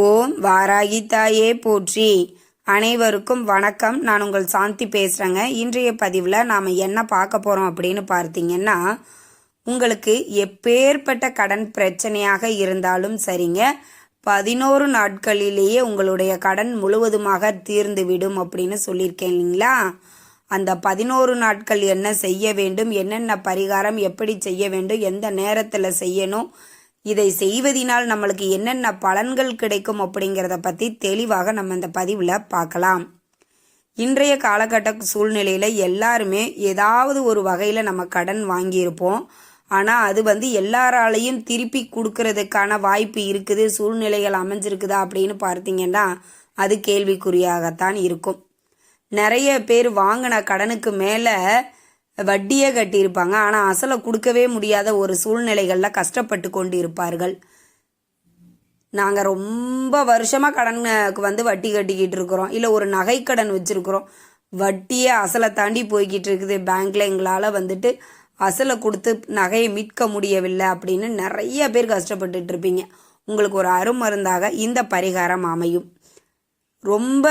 ஓம் வாராகி தாயே போற்றி. அனைவருக்கும் வணக்கம். நான் உங்கள் சாந்தி பேசுகிறேங்க இன்றைய பதிவில் நாம் என்ன பார்க்க போகிறோம் அப்படின்னு பார்த்தீங்கன்னா உங்களுக்கு எப்பேற்பட்ட கடன் பிரச்சனையாக இருந்தாலும் சரிங்க. பதினோரு நாட்களிலேயே உங்களுடைய கடன் முழுவதுமாக தீர்ந்து விடும் அப்படின்னு சொல்லியிருக்கேன் இல்லைங்களா? அந்த பதினோரு நாட்கள் என்ன செய்ய வேண்டும்? என்னென்ன பரிகாரம் எப்படி செய்ய வேண்டும்? எந்த நேரத்தில் செய்யணும்? இதை செய்வதினால் நம்மளுக்கு என்னென்ன பலன்கள் கிடைக்கும் அப்படிங்கிறத பற்றி தெளிவாக நம்ம இந்த பதிவில் பார்க்கலாம். இன்றைய காலகட்ட சூழ்நிலையில் எல்லாருமே ஏதாவது ஒரு வகையில் நம்ம கடன் வாங்கியிருப்போம். ஆனால் அது வந்து எல்லாராலையும் திருப்பி கொடுக்கறதுக்கான வாய்ப்பு இருக்குது சூழ்நிலைகள் அமைஞ்சிருக்குதா அப்படின்னு பார்த்தீங்கன்னா அது கேள்விக்குறியாகத்தான் இருக்கும். நிறைய பேர் வாங்கின கடனுக்கு மேலே வட்டியே கட்டியிருப்பாங்க. ஆனால் அசலை கொடுக்கவே முடியாத ஒரு சூழ்நிலைகளில் கஷ்டப்பட்டு கொண்டு இருப்பார்கள் நாங்கள் ரொம்ப வருஷமாக கடனுக்கு வந்து வட்டி கட்டிக்கிட்டு இருக்கிறோம். இல்லை ஒரு நகைக்கடன் வச்சுருக்குறோம். வட்டியே அசலை தாண்டி போய்கிட்டு இருக்குது. பேங்க்கில் எங்களால் வந்துட்டு அசலை கொடுத்து நகையை மீட்க முடியவில்லை அப்படின்னு நிறைய பேர் கஷ்டப்பட்டுட்டு இருப்பீங்க. உங்களுக்கு ஒரு அருமருந்தாக இந்த பரிகாரம் அமையும். ரொம்ப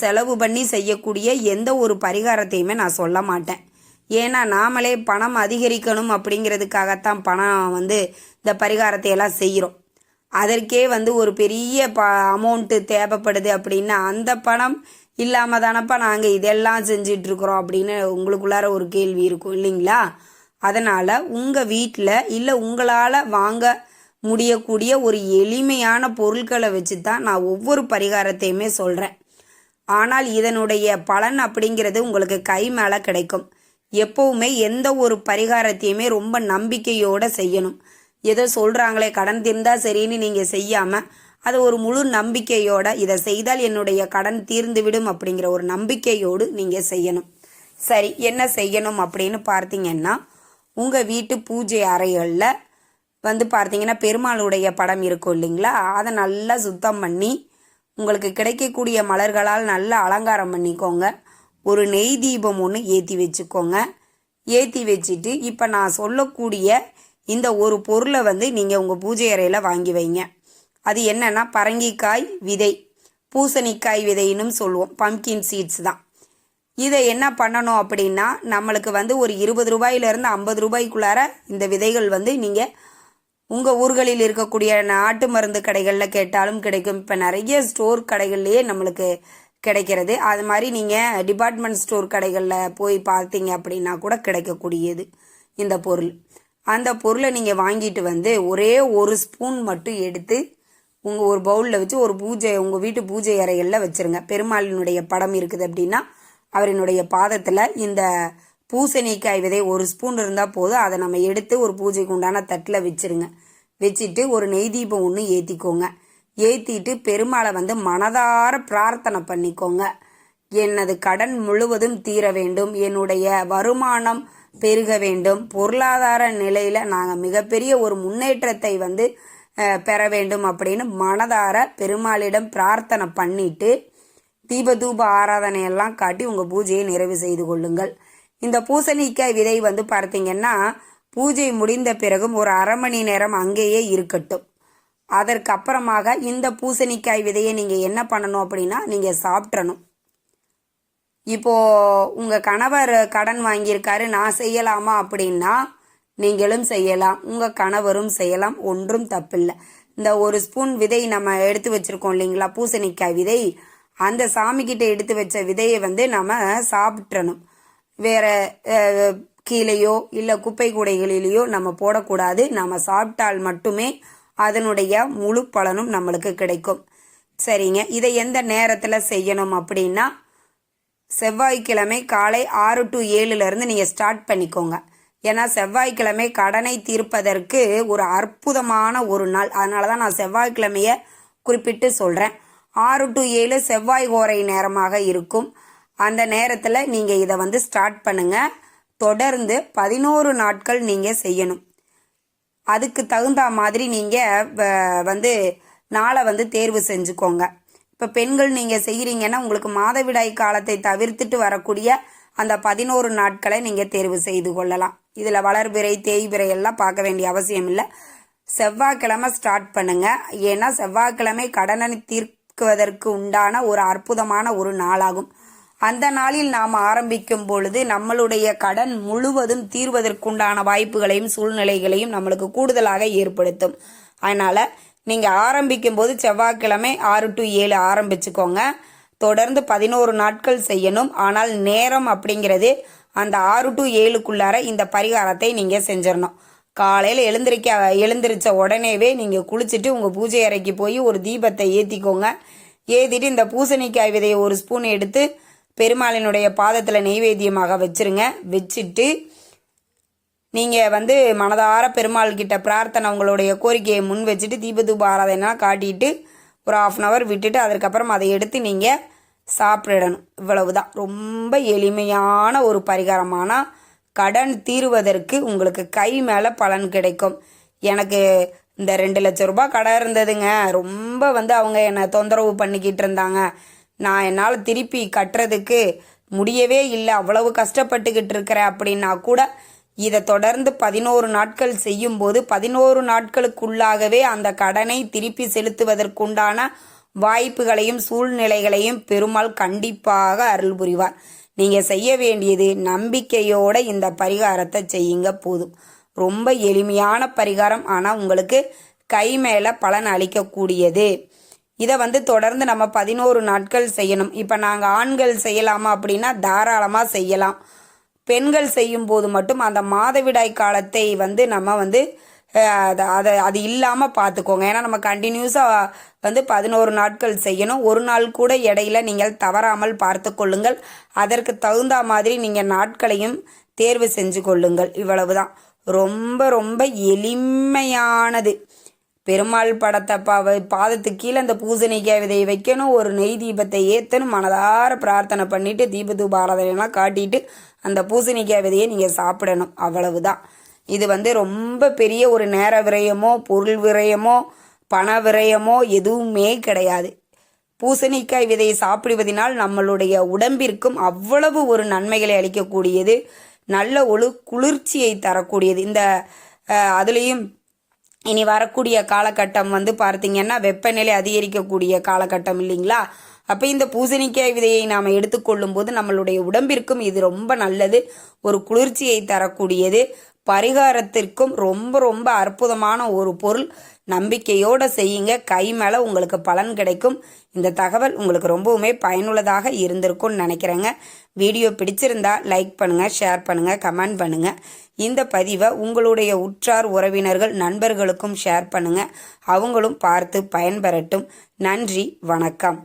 செலவு பண்ணி செய்யக்கூடிய எந்த ஒரு பரிகாரத்தையுமே நான் சொல்ல மாட்டேன். ஏன்னா நாமளே பணம் அதிகரிக்கணும் அப்படிங்கிறதுக்காகத்தான் பணம் வந்து இந்த பரிகாரத்தை எல்லாம் செய்கிறோம். அதற்கே வந்து ஒரு பெரிய ப அமௌண்ட்டு தேவைப்படுது அப்படின்னா அந்த பணம் இல்லாமல் தானப்பா நாங்கள் இதெல்லாம் செஞ்சிட்ருக்குறோம் அப்படின்னு உங்களுக்குள்ளார ஒரு கேள்வி இருக்கும் இல்லைங்களா? அதனால் உங்கள் வீட்டில் இல்லை உங்களால் வாங்க முடியக்கூடிய ஒரு எளிமையான பொருட்களை வச்சு தான் நான் ஒவ்வொரு பரிகாரத்தையுமே சொல்கிறேன் ஆனால் இதனுடைய பலன் அப்படிங்கிறது உங்களுக்கு கை மேலே கிடைக்கும். எப்பவுமே எந்த ஒரு பரிகாரத்தையுமே ரொம்ப நம்பிக்கையோடு செய்யணும். ஏதோ சொல்கிறாங்களே கடன் தீர்ந்தா சரின்னு நீங்கள் செய்யாமல் அதை ஒரு முழு நம்பிக்கையோட இதை செய்தால் என்னுடைய கடன் தீர்ந்துவிடும் அப்படிங்கிற ஒரு நம்பிக்கையோடு நீங்கள் செய்யணும். சரி என்ன செய்யணும் அப்படின்னு பார்த்தீங்கன்னா உங்கள் வீட்டு பூஜை அறைகளில் வந்து பார்த்தீங்கன்னா பெருமாளுடைய படம் இருக்கும் இல்லைங்களா? அதை நல்லா சுத்தம் பண்ணி உங்களுக்கு கிடைக்கக்கூடிய மலர்களால் நல்லா அலங்காரம் பண்ணிக்கோங்க. ஒரு நெய் தீபம் ஒன்று ஏற்றி வச்சுக்கோங்க. ஏற்றி வச்சுட்டு இப்போ நான் சொல்லக்கூடிய இந்த ஒரு பொருளை வந்து நீங்கள் உங்கள் பூஜை அறையில் வாங்கி வைங்க. அது என்னென்னா பரங்கிக்காய் விதை பூசணிக்காய் விதைன்னு சொல்லுவோம். பம்கின் சீட்ஸ் தான். இதை என்ன பண்ணணும் அப்படின்னா நம்மளுக்கு வந்து ஒரு இருபது ரூபாயிலிருந்து ஐம்பது ரூபாய்க்குள்ளார இந்த விதைகள் வந்து நீங்கள் உங்கள் ஊர்களில் இருக்கக்கூடிய நாட்டு மருந்து கடைகளில் கேட்டாலும் கிடைக்கும். இப்போ நிறைய ஸ்டோர் கடைகள்லேயே நம்மளுக்கு கிடைக்கிறது. அது மாதிரி நீங்கள் டிபார்ட்மெண்ட் ஸ்டோர் கடைகளில் போய் பார்த்தீங்க அப்படின்னா கூட கிடைக்கக்கூடியது இந்த பொருள். அந்த பொருளை நீங்கள் வாங்கிட்டு வந்து ஒரே ஒரு ஸ்பூன் மட்டும் எடுத்து உங்கள் ஒரு பவுலில் வச்சு ஒரு பூஜை உங்கள் வீட்டு பூஜை அறைகளில் வச்சுருங்க. பெருமாளினுடைய படம் இருக்குது அப்படின்னா அவரினுடைய பாதத்தில் இந்த பூசணிக்காய் விதை ஒரு ஸ்பூன் இருந்தால் போதும். அதை நம்ம எடுத்து ஒரு பூஜைக்கு உண்டான தட்டில் வச்சுருங்க. வச்சுட்டு ஒரு நெய் தீபம் ஒன்று ஏற்றிக்கோங்க ஏற்றிட்டு பெருமாளை வந்து மனதார பிரார்த்தனை பண்ணிக்கோங்க. எனது கடன் முழுவதும் தீர வேண்டும். என்னுடைய வருமானம் பெருக வேண்டும். பொருளாதார நிலையில் நாங்கள் மிகப்பெரிய ஒரு முன்னேற்றத்தை வந்து பெற வேண்டும் அப்படின்னு மனதார பெருமாளிடம் பிரார்த்தனை பண்ணிட்டு தீபதூப ஆராதனையெல்லாம் காட்டி உங்கள் பூஜையை நிறைவு செய்து கொள்ளுங்கள். இந்த பூசணிக்காய் விதை வந்து பார்த்தீங்கன்னா பூஜை முடிந்த பிறகும் ஒரு அரை மணி நேரம் அங்கேயே இருக்கட்டும். அதற்கு அப்புறமாக இந்த பூசணிக்காய் விதையை நீங்கள் என்ன பண்ணணும் அப்படின்னா நீங்கள் சாப்பிட்றணும் இப்போது உங்கள் கணவர் கடன் வாங்கியிருக்காரு நான் செய்யலாமா அப்படின்னா நீங்களும் செய்யலாம் உங்கள் கணவரும் செய்யலாம் ஒன்றும் தப்பில்லை. இந்த ஒரு ஸ்பூன் விதை நம்ம எடுத்து வச்சுருக்கோம் இல்லைங்களா பூசணிக்காய் விதை. அந்த சாமிக்கிட்ட எடுத்து வச்ச விதையை வந்து நம்ம சாப்பிட்றணும் வேற கீழேயோ இல்லை குப்பை கூடைகளிலேயோ நம்ம போடக்கூடாது. நம்ம சாப்பிட்டால் மட்டுமே அதனுடைய முழு பலனும் நம்மளுக்கு கிடைக்கும். சரிங்க. இதை எந்த நேரத்தில் செய்யணும் அப்படின்னா செவ்வாய்க்கிழமை காலை ஆறு டு ஏழுலேருந்து நீங்கள் ஸ்டார்ட் பண்ணிக்கோங்க. ஏன்னா செவ்வாய்க்கிழமை கடனை தீர்ப்பதற்கு ஒரு அற்புதமான ஒரு நாள். அதனால தான் நான் செவ்வாய்க்கிழமையை குறிப்பிட்டு சொல்கிறேன் ஆறு டு ஏழு செவ்வாய் கோரை நேரமாக இருக்கும். அந்த நேரத்தில் நீங்கள் இதை வந்து ஸ்டார்ட் பண்ணுங்கள் தொடர்ந்து பதினோரு நாட்கள் நீங்கள் செய்யணும். அதுக்கு தகுந்த மாதிரி நீங்கள் வந்து நாளை வந்து தேர்வு செஞ்சுக்கோங்க. இப்போ பெண்கள் நீங்கள் செய்கிறீங்கன்னா உங்களுக்கு மாதவிடாய் காலத்தை தவிர்த்துட்டு வரக்கூடிய அந்த பதினோரு நாட்களை நீங்கள் தேர்வு செய்து கொள்ளலாம். இதில் வளர்பிறை தேய்பிறை எல்லாம் பார்க்க வேண்டிய அவசியம் இல்லை. செவ்வாய்க்கிழமை ஸ்டார்ட் பண்ணுங்க. ஏன்னா செவ்வாய்க்கிழமை கடனை தீர்க்குவதற்கு உண்டான ஒரு அற்புதமான ஒரு நாளாகும். அந்த நாளில் நாம் ஆரம்பிக்கும் பொழுது நம்மளுடைய கடன் முழுவதும் தீர்வதற்குண்டான வாய்ப்புகளையும் சூழ்நிலைகளையும் நம்மளுக்கு கூடுதலாக ஏற்படுத்தும். அதனால நீங்கள் ஆரம்பிக்கும் போது செவ்வாய்க்கிழமை ஆறு டு ஏழு ஆரம்பிச்சுக்கோங்க. தொடர்ந்து பதினோரு நாட்கள் செய்யணும். ஆனால் நேரம் அப்படிங்கிறது அந்த ஆறு டு ஏழுக்குள்ளார இந்த பரிகாரத்தை நீங்கள் செஞ்சிடணும் காலையில் எழுந்திருக்க எழுந்திரிச்ச உடனேவே நீங்கள் குளிச்சுட்டு உங்கள் பூஜை அறைக்கு போய் ஒரு தீபத்தை ஏற்றிக்கோங்க ஏற்றிட்டு இந்த பூசணிக்காய் விதையை ஒரு ஸ்பூன் எடுத்து பெருமாளினுடைய பாதத்தில் நெய்வேத்தியமாக வச்சுருங்க. வச்சுட்டு நீங்கள் வந்து மனதார பெருமாள் கிட்ட பிரார்த்தனை உங்களுடைய கோரிக்கையை முன் வச்சுட்டு தீபதூப ஆராதனைலாம் காட்டிட்டு ஒரு ஆஃப் அன் ஹவர் விட்டுட்டு அதுக்கப்புறம் அதை எடுத்து நீங்கள் சாப்பிடணும். இவ்வளவுதான். ரொம்ப எளிமையான ஒரு பரிகாரமான கடன் தீருவதற்கு உங்களுக்கு கை மேலே பலன் கிடைக்கும். எனக்கு இந்த ரெண்டு லட்ச ரூபாய் கடன் இருந்ததுங்க. ரொம்ப வந்து அவங்க என்னை தொந்தரவு பண்ணிக்கிட்டு இருந்தாங்க. நான் என்னால் திருப்பி கட்டுறதுக்கு முடியவே இல்லை. அவ்வளவு கஷ்டப்பட்டுக்கிட்டு இருக்கிறேன் அப்படின்னா கூட இதை தொடர்ந்து பதினோரு நாட்கள் செய்யும்போது பதினோரு நாட்களுக்குள்ளாகவே அந்த கடனை திருப்பி செலுத்துவதற்குண்டான வாய்ப்புகளையும் சூழ்நிலைகளையும் பெருமாள் கண்டிப்பாக அருள் புரிவார். நீங்கள் செய்ய வேண்டியது நம்பிக்கையோட இந்த பரிகாரத்தை செய்யுங்க போதும். ரொம்ப எளிமையான பரிகாரம். ஆனால் உங்களுக்கு கை மேலே பலன் அளிக்கக்கூடியது. இதை வந்து தொடர்ந்து நம்ம பதினோரு நாட்கள் செய்யணும். இப்போ நாங்கள் ஆண்கள் செய்யலாமா அப்படின்னா தாராளமாக செய்யலாம். பெண்கள் செய்யும்போது மட்டும் அந்த மாதவிடாய் காலத்தை வந்து நம்ம வந்து அதை அதை அது இல்லாமல் பார்த்துக்கோங்க ஏன்னா நம்ம கண்டினியூஸாக வந்து பதினோரு நாட்கள் செய்யணும். ஒரு நாள் கூட இடையில நீங்கள் தவறாமல் பார்த்து கொள்ளுங்கள். அதற்கு தகுந்த மாதிரி நீங்கள் நாட்களையும் தேர்வு செஞ்சு கொள்ளுங்கள். இவ்வளவுதான். ரொம்ப ரொம்ப எளிமையானது. பெருமாள் படத்தை பாவ பாதத்துக்கு கீழே அந்த பூசணிக்காய் விதையை வைக்கணும். ஒரு நெய் தீபத்தை ஏற்றணும் மனதார பிரார்த்தனை பண்ணிட்டு தீபத்து தூப ஆராதனைலாம் காட்டிட்டு அந்த பூசணிக்காய் விதையை நீங்கள் சாப்பிடணும். அவ்வளவுதான். இது வந்து ரொம்ப பெரிய ஒரு நேர விரயமோ பொருள் விரயமோ பண விரயமோ எதுவுமே கிடையாது. பூசணிக்காய் விதையை சாப்பிடுவதனால் நம்மளுடைய உடம்பிற்கும் அவ்வளவு ஒரு நன்மைகளை அளிக்கக்கூடியது. நல்ல ஒரு குளிர்ச்சியை தரக்கூடியது. இந்த அதுலேயும் இனி வரக்கூடிய காலகட்டம் வந்து பார்த்தீங்கன்னா வெப்பநிலை அதிகரிக்கக்கூடிய காலகட்டம் இல்லைங்களா? அப்போ இந்த பூசணிக்காய் விதையை நாம் எடுத்துக்கொள்ளும் போது நம்மளுடைய உடம்பிற்கும் இது ரொம்ப நல்லது. ஒரு குளிர்ச்சியை தரக்கூடியது. பரிகாரத்திற்கும் ரொம்ப ரொம்ப அற்புதமான ஒரு பொருள். நம்பிக்கையோடு செய்யுங்க. கை மேலே உங்களுக்கு பலன் கிடைக்கும். இந்த தகவல் உங்களுக்கு ரொம்பவுமே பயனுள்ளதாக இருந்திருக்கும்னு நினைக்கிறேங்க. வீடியோ பிடிச்சிருந்தா லைக் பண்ணுங்கள் ஷேர் பண்ணுங்கள் கமெண்ட் பண்ணுங்கள் இந்த பதிவை உங்களுடைய உற்றார் உறவினர்கள் நண்பர்களுக்கும் ஷேர் பண்ணுங்கள் அவங்களும் பார்த்து பயன்பெறட்டும். நன்றி வணக்கம்.